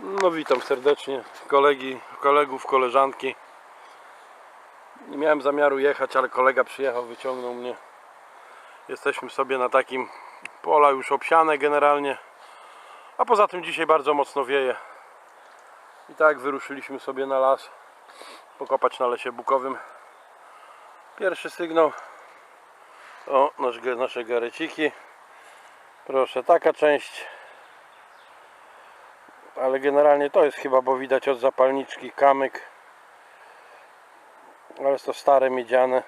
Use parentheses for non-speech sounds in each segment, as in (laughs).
No witam serdecznie kolegi, kolegów, koleżanki. Nie miałem zamiaru jechać, ale kolega przyjechał, wyciągnął mnie. Jesteśmy sobie na takim pola już obsiane generalnie. A poza tym dzisiaj bardzo mocno wieje. I tak wyruszyliśmy sobie na las pokopać na lesie bukowym. Pierwszy sygnał. O, nasz, nasze gareciki. Proszę, taka część ale generalnie to jest chyba, bo widać od zapalniczki kamyk. Ale jest to stare miedziane.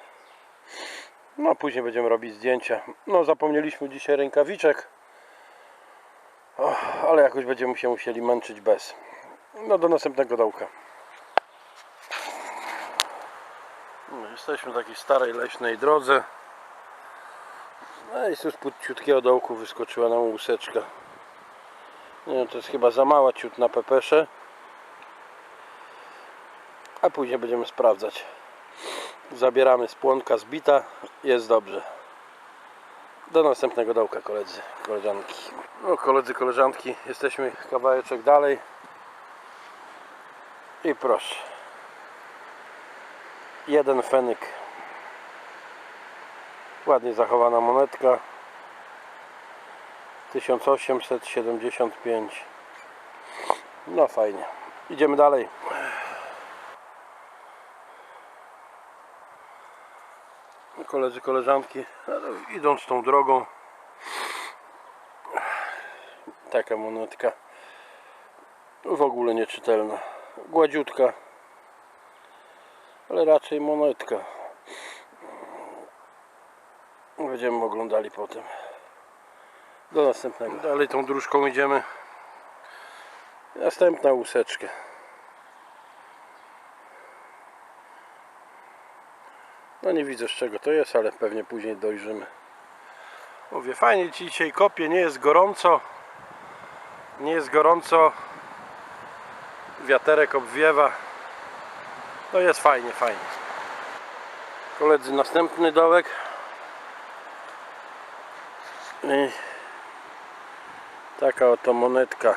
No później będziemy robić zdjęcia. No zapomnieliśmy dzisiaj rękawiczek. Ale jakoś będziemy się musieli męczyć bez. No do następnego dołka. No, jesteśmy na takiej starej leśnej drodze. No i z ciutkiego dołku wyskoczyła nam łuseczka nie wiem, to jest chyba za mała ciut na pepesze. A później będziemy sprawdzać. Zabieramy z płonka zbita. Jest dobrze. Do następnego dołka koledzy, koleżanki. No koledzy, koleżanki, jesteśmy kawałeczek dalej. I proszę. Jeden fenyk. Ładnie zachowana monetka. 1875 no fajnie. Idziemy dalej. Koledzy koleżanki idąc tą drogą. Taka monetka. W ogóle nieczytelna. Gładziutka. Ale raczej monetka. Będziemy oglądali potem do następnego. Dalej tą dróżką idziemy. Następna łuseczka. No nie widzę z czego to jest, ale pewnie później dojrzymy. Mówię, fajnie ci dzisiaj kopie, nie jest gorąco. Nie jest gorąco. Wiaterek obwiewa. No jest fajnie, fajnie. Koledzy, następny dołek. I Taka oto monetka.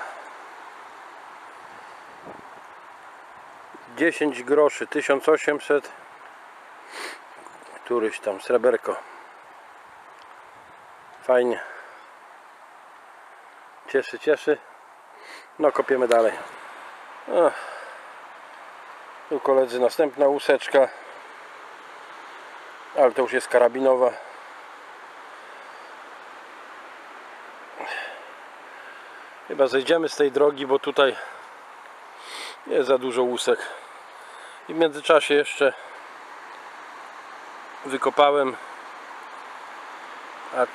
10 groszy 1800 któryś tam sreberko. Fajnie. Cieszy, cieszy. No kopiemy dalej. Ach. tu koledzy następna łuseczka. Ale to już jest karabinowa Chyba zejdziemy z tej drogi, bo tutaj jest za dużo łusek. I w międzyczasie jeszcze wykopałem a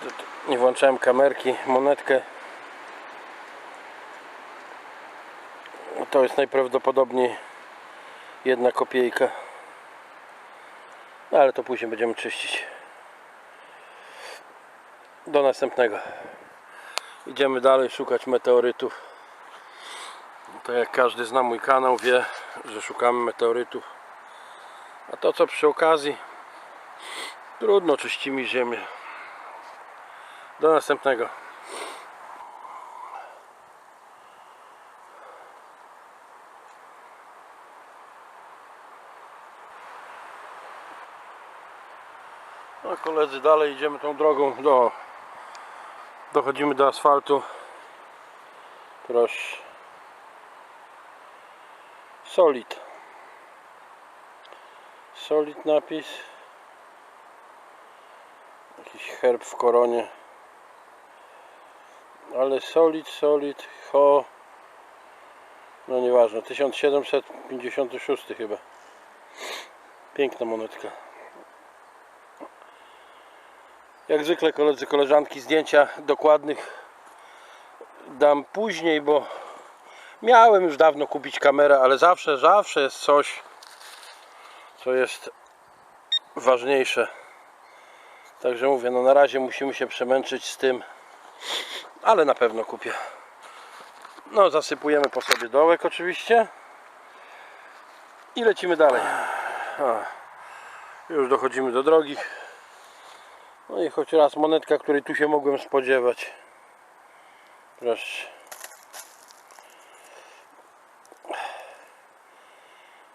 nie włączałem kamerki, monetkę. To jest najprawdopodobniej jedna kopiejka. No, ale to później będziemy czyścić do następnego Idziemy dalej szukać meteorytów. To jak każdy zna mój kanał wie, że szukamy meteorytów. A to co przy okazji trudno czyścimy ziemię. Do następnego. No koledzy dalej idziemy tą drogą do dochodzimy do asfaltu. Proszę solid. Solid napis. Jakiś herb w koronie. Ale solid solid ho. No nieważne 1756 chyba. Piękna monetka jak zwykle koledzy, koleżanki zdjęcia dokładnych dam później, bo miałem już dawno kupić kamerę, ale zawsze, zawsze jest coś co jest ważniejsze. Także mówię, no na razie musimy się przemęczyć z tym ale na pewno kupię. No zasypujemy po sobie dołek oczywiście i lecimy dalej. A, już dochodzimy do drogi no i choć raz monetka, której tu się mogłem spodziewać. Proszę.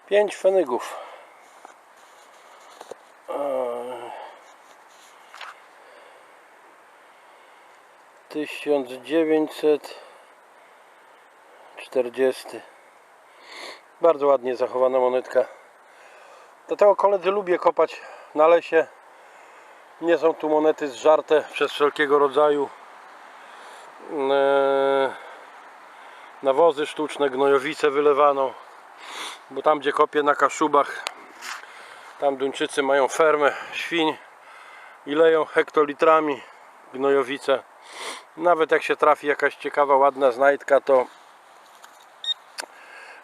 Pięć fenygów. Eee. 1940 Bardzo ładnie zachowana monetka. Dlatego koledzy lubię kopać na lesie. Nie są tu monety zżarte przez wszelkiego rodzaju eee, nawozy sztuczne, gnojowice wylewano. Bo tam gdzie kopię na Kaszubach, tam Duńczycy mają fermę świń i leją hektolitrami gnojowice. Nawet jak się trafi jakaś ciekawa, ładna znajdka, to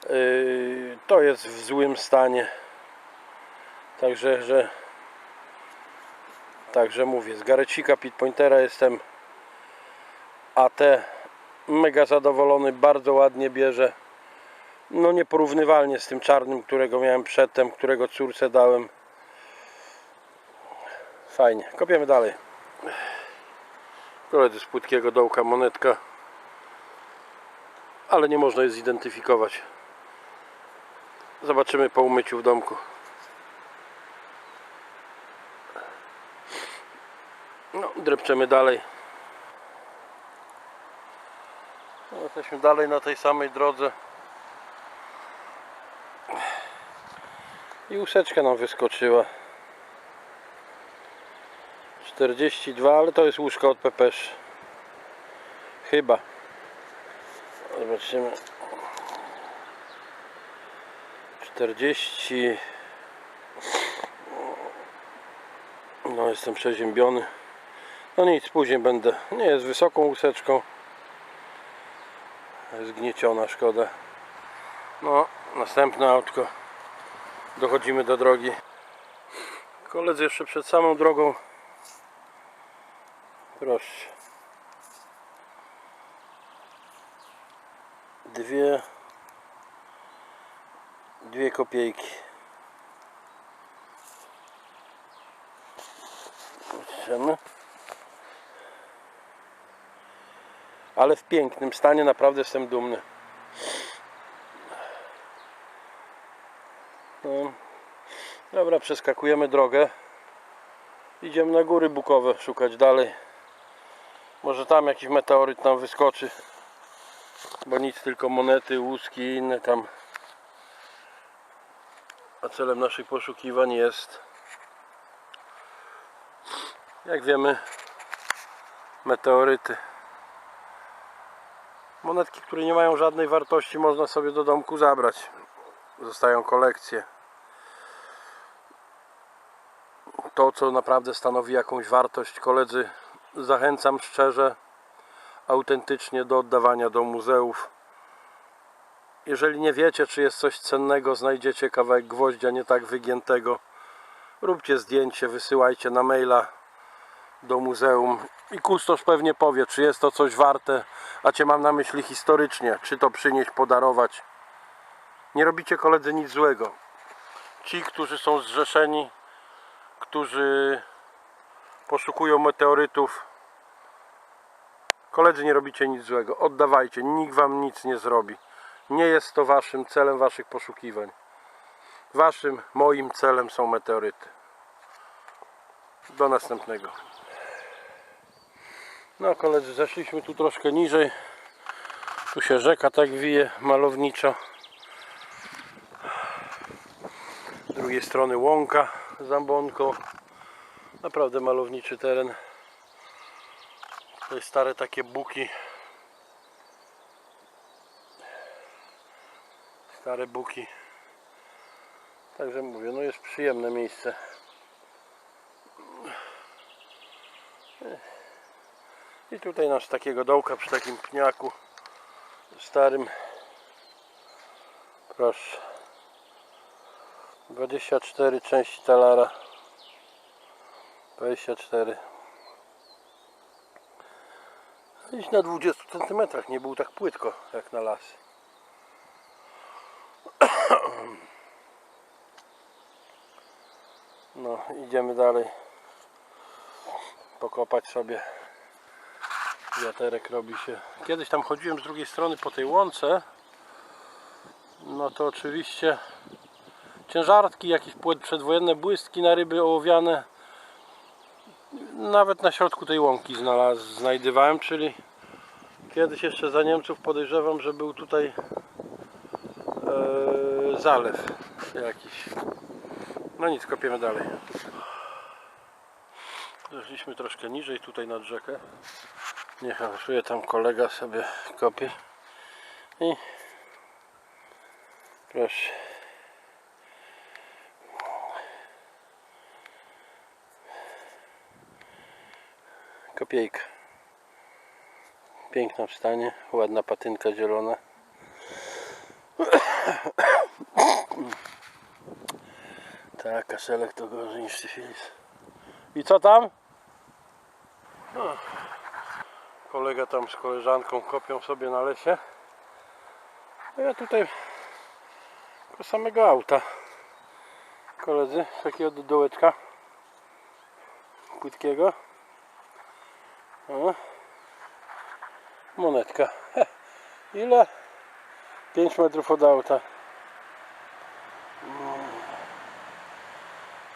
yy, to jest w złym stanie. Także, że Także mówię, z Garecika Pitpointera jestem AT mega zadowolony, bardzo ładnie bierze. No nieporównywalnie z tym czarnym, którego miałem przedtem, którego córce dałem. Fajnie, kopiemy dalej. Koledzy z płytkiego dołka monetka. Ale nie można jej zidentyfikować. Zobaczymy po umyciu w domku. No, drepczemy dalej. No, jesteśmy dalej na tej samej drodze. I łuseczka nam wyskoczyła. 42, ale to jest łóżko od Pepesz. Chyba. Zobaczymy. 40. No, jestem przeziębiony. No nic, później będę. Nie jest wysoką łuseczką. Zgnieciona, szkoda. No, następne autko. Dochodzimy do drogi. Koledzy jeszcze przed samą drogą. Proszę. Dwie. Dwie kopiejki. Patrzymy. Ale w pięknym stanie, naprawdę jestem dumny. No. Dobra, przeskakujemy drogę. Idziemy na góry bukowe szukać dalej. Może tam jakiś meteoryt nam wyskoczy. Bo nic, tylko monety, łuski i inne tam. A celem naszych poszukiwań jest, jak wiemy, meteoryty. Monetki, które nie mają żadnej wartości można sobie do domku zabrać. Zostają kolekcje. To, co naprawdę stanowi jakąś wartość, koledzy, zachęcam szczerze, autentycznie do oddawania do muzeów. Jeżeli nie wiecie, czy jest coś cennego, znajdziecie kawałek gwoździa nie tak wygiętego, róbcie zdjęcie, wysyłajcie na maila do muzeum i kustosz pewnie powie, czy jest to coś warte, a cię mam na myśli historycznie, czy to przynieść, podarować. Nie robicie koledzy nic złego. Ci, którzy są zrzeszeni, którzy poszukują meteorytów, koledzy nie robicie nic złego. Oddawajcie, nikt wam nic nie zrobi. Nie jest to waszym celem waszych poszukiwań. Waszym, moim celem są meteoryty. Do następnego. No koledzy, zeszliśmy tu troszkę niżej. Tu się rzeka tak wije malowniczo. Z drugiej strony łąka z ambonką. Naprawdę malowniczy teren. Tutaj stare takie buki. Stare buki. Także mówię, no jest przyjemne miejsce. I tutaj nasz takiego dołka przy takim pniaku starym. Proszę. 24 części talara. 24. Gdzieś na 20 cm nie był tak płytko jak na las. No, idziemy dalej. Pokopać sobie. Wiaterek robi się. Kiedyś tam chodziłem z drugiej strony po tej łące. No to oczywiście ciężarki, jakieś przedwojenne błystki na ryby ołowiane. Nawet na środku tej łąki znalaz, znajdywałem, czyli kiedyś jeszcze za Niemców podejrzewam, że był tutaj e, zalew jakiś. No nic, kopiemy dalej. Zeszliśmy troszkę niżej tutaj nad rzekę. Niech awansuje tam kolega sobie kopie. I proszę. Kopiejka. Piękna w stanie, ładna patynka zielona. Tak, kaszelek to gorzej niż syfilis. I co tam? Kolega tam z koleżanką kopią sobie na lesie. A ja tutaj koło samego auta. Koledzy, takiego do dołeczka płytkiego. O. Monetka. (laughs) Ile? 5 metrów od auta. Mm.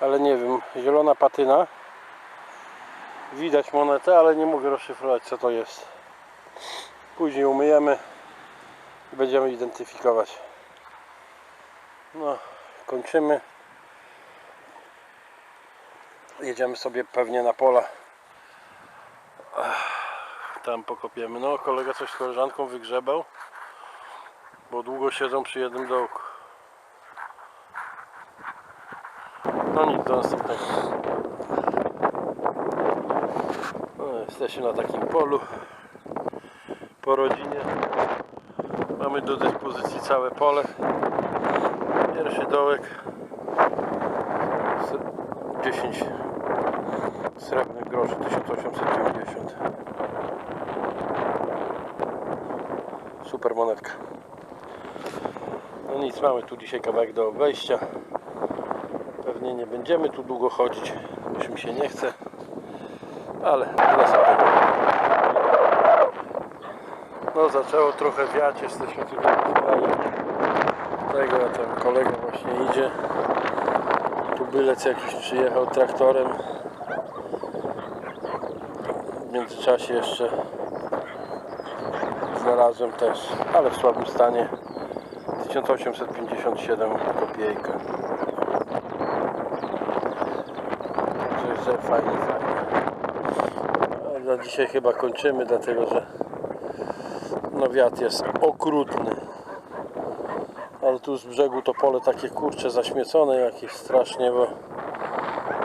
Ale nie wiem, zielona patyna. Widać monetę, ale nie mogę rozszyfrować co to jest. Później umyjemy i będziemy identyfikować. No, kończymy. Jedziemy sobie pewnie na pola. Tam pokopiemy. No, kolega coś z koleżanką wygrzebał, bo długo siedzą przy jednym dołku. No nic, do następnego. No, jesteśmy na takim polu po rodzinie. Mamy do dyspozycji całe pole. Pierwszy dołek. S- 10 srebrnych groszy 1890. Super monetka. No nic, mamy tu dzisiaj kawałek do obejścia. Pewnie nie będziemy tu długo chodzić, już mi się nie chce. Ale tyle sobie. No zaczęło trochę wiać, jesteśmy kraju tego, a ten kolega właśnie idzie. Tu bylec jakiś przyjechał traktorem. W międzyczasie jeszcze znalazłem też, ale w słabym stanie 1857 kopiejka. Także że fajnie, fajnie. Dzisiaj chyba kończymy, dlatego że no wiatr jest okrutny. Ale tu z brzegu to pole takie kurcze zaśmiecone jakieś strasznie, bo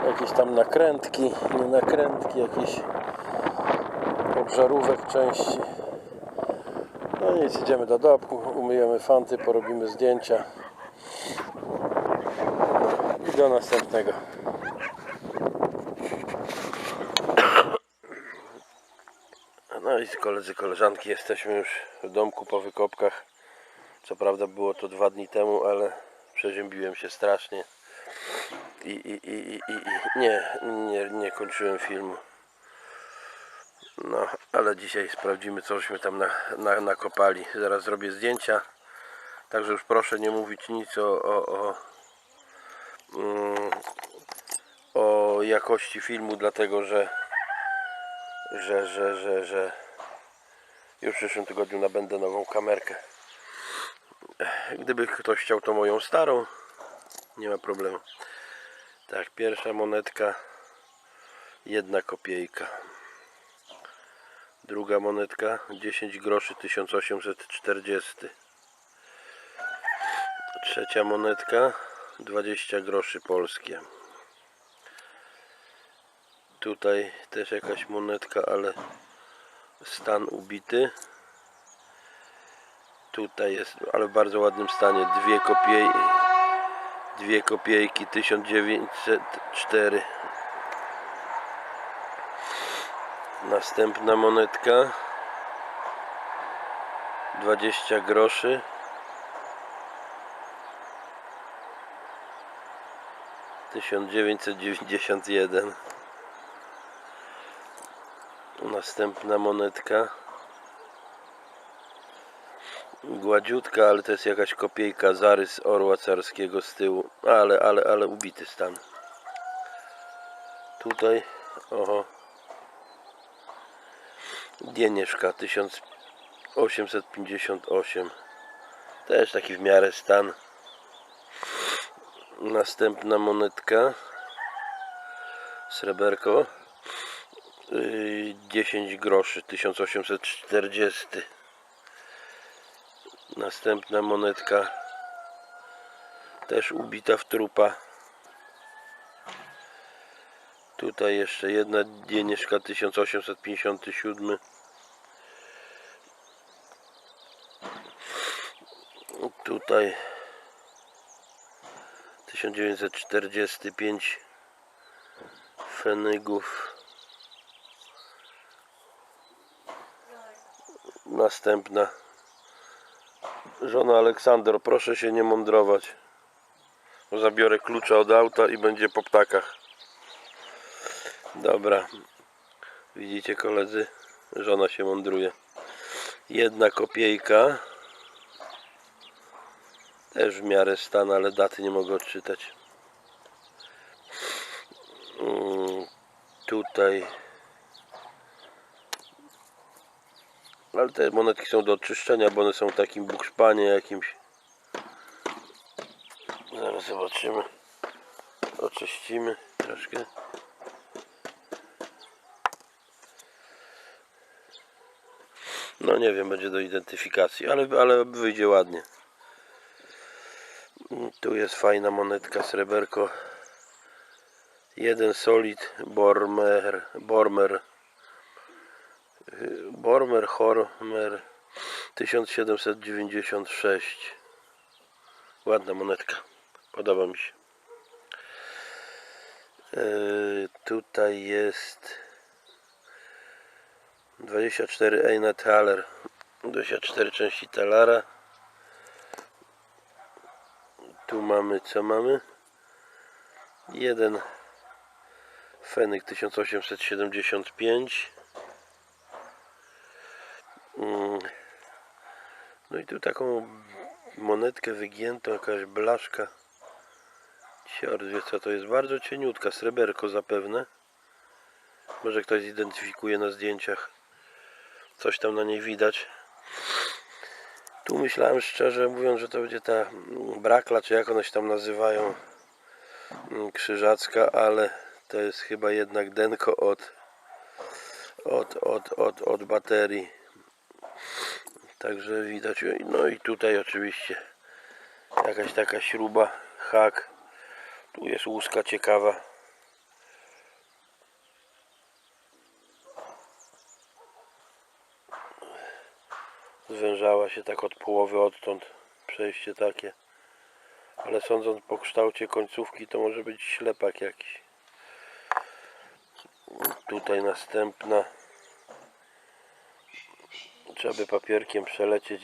jakieś tam nakrętki, nie nakrętki, jakieś obżarówek części. No nic, idziemy do domu, umyjemy fanty, porobimy zdjęcia. I do następnego. No i koledzy, koleżanki, jesteśmy już w domku po wykopkach. Co prawda było to dwa dni temu, ale przeziębiłem się strasznie i, i, i, i, i nie, nie, nie kończyłem filmu. No, ale dzisiaj sprawdzimy, cośmy tam na, na, nakopali. Zaraz zrobię zdjęcia. Także już proszę nie mówić nic o, o, o, mm, o jakości filmu, dlatego że, że, że, że, że już w przyszłym tygodniu nabędę nową kamerkę. Gdyby ktoś chciał to moją starą, nie ma problemu. Tak, pierwsza monetka, jedna kopiejka. Druga monetka 10 groszy 1840. Trzecia monetka 20 groszy polskie. Tutaj też jakaś monetka, ale stan ubity. Tutaj jest, ale w bardzo ładnym stanie. Dwie kopiej, dwie kopiejki 1904. Następna monetka 20 groszy tysiąc dziewięćset dziewięćdziesiąt jeden Następna monetka Gładziutka, ale to jest jakaś kopiejka, zarys orła carskiego z tyłu. Ale, ale, ale ubity stan. Tutaj, oho. Dienieszka 1858. Też taki w miarę stan. Następna monetka. Sreberko. Yy, 10 groszy 1840. Następna monetka. Też ubita w trupa. Tutaj jeszcze jedna Dienieszka 1857. Tutaj 1945 Fenygów. Następna Żona Aleksandro, proszę się nie mądrować. Zabiorę klucza od auta i będzie po ptakach. Dobra. Widzicie koledzy? Żona się mądruje. Jedna kopiejka. Też w miarę stan, ale daty nie mogę odczytać. Mm, Tutaj. Ale te monetki są do oczyszczenia, bo one są w takim bukszpanie jakimś. Zaraz zobaczymy. Oczyścimy troszkę. No nie wiem, będzie do identyfikacji, ale, ale wyjdzie ładnie. Tu jest fajna monetka sreberko. Jeden solid Bormer, Bormer Bormer Hormer 1796 ładna monetka podoba mi się. Yy, tutaj jest 24 Eina Thaler 24 części talara. Tu mamy co mamy? Jeden Fenyk 1875 No i tu taką monetkę wygiętą, jakaś blaszka. Cior wie co to jest. Bardzo cieniutka, sreberko zapewne. Może ktoś zidentyfikuje na zdjęciach. Coś tam na niej widać. Tu myślałem szczerze mówiąc, że to będzie ta brakla, czy jak one się tam nazywają. mm, Krzyżacka, ale to jest chyba jednak denko od od, od, od, od baterii. Także widać. No i tutaj oczywiście jakaś taka śruba, hak. Tu jest łuska ciekawa. Zwężała się tak od połowy odtąd. Przejście takie. Ale sądząc po kształcie końcówki to może być ślepak jakiś. Tutaj następna. Trzeba by papierkiem przelecieć.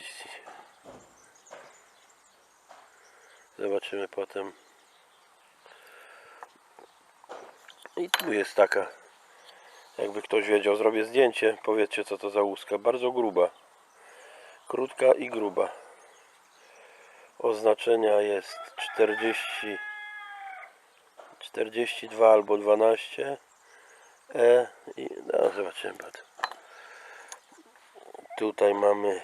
Zobaczymy potem. I tu jest taka. Jakby ktoś wiedział, zrobię zdjęcie. Powiedzcie co to za łuska. Bardzo gruba. Krótka i gruba. Oznaczenia jest 40 42 albo 12 E i no zobaczymy potem. Tutaj mamy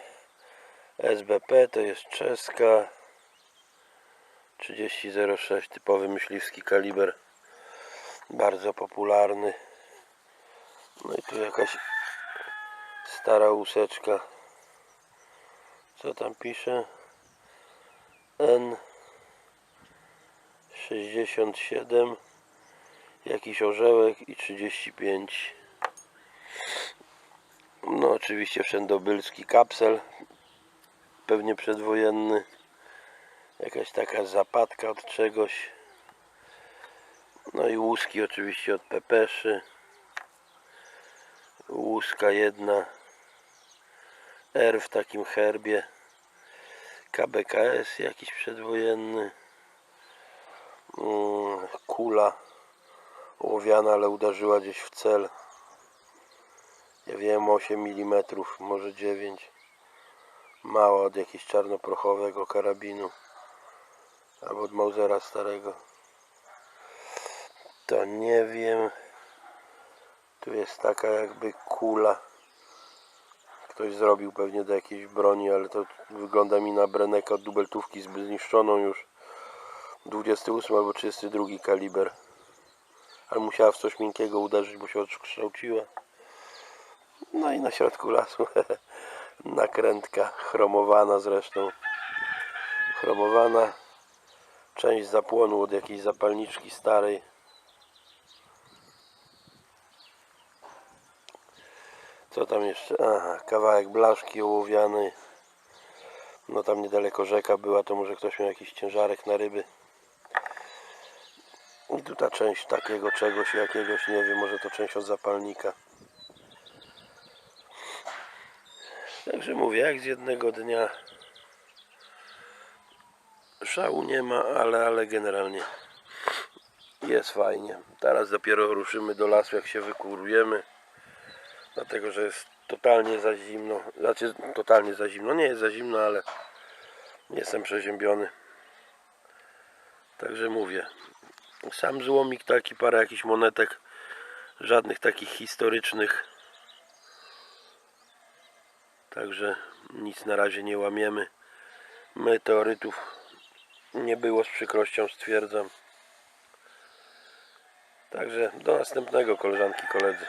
SBP, to jest czeska. 3006, typowy myśliwski kaliber. Bardzo popularny. No i tu jakaś stara łuseczka. Co tam pisze? N 67 jakiś orzełek i 35 no oczywiście wszędobylski kapsel pewnie przedwojenny jakaś taka zapadka od czegoś. No i łuski oczywiście od pepeszy. Łuska jedna R w takim herbie. KBKS jakiś przedwojenny. Mm, kula ołowiana, ale uderzyła gdzieś w cel ja wiem 8 mm, może 9 Mała od jakiegoś czarnoprochowego karabinu. Albo od Mausera starego. To nie wiem. Tu jest taka jakby kula. Ktoś zrobił pewnie do jakiejś broni, ale to wygląda mi na Breneka dubeltówki zniszczoną już. 28 albo 32 kaliber. Ale musiała w coś miękkiego uderzyć, bo się odkształciła. No i na środku lasu (laughs) nakrętka chromowana zresztą. Chromowana. Część zapłonu od jakiejś zapalniczki starej. Co tam jeszcze? Aha, kawałek blaszki ołowianej. No tam niedaleko rzeka była, to może ktoś miał jakiś ciężarek na ryby. I tu ta część takiego czegoś, jakiegoś, nie wiem, może to część od zapalnika. Także mówię, jak z jednego dnia szału nie ma, ale, ale generalnie jest fajnie. Teraz dopiero ruszymy do lasu, jak się wykurujemy. Dlatego, że jest totalnie za zimno. Znaczy, totalnie za zimno. Nie jest za zimno, ale jestem przeziębiony. Także mówię. Sam złomik taki, parę jakichś monetek. Żadnych takich historycznych. Także nic na razie nie łamiemy. Meteorytów nie było z przykrością stwierdzam. Także do następnego koleżanki, koledzy.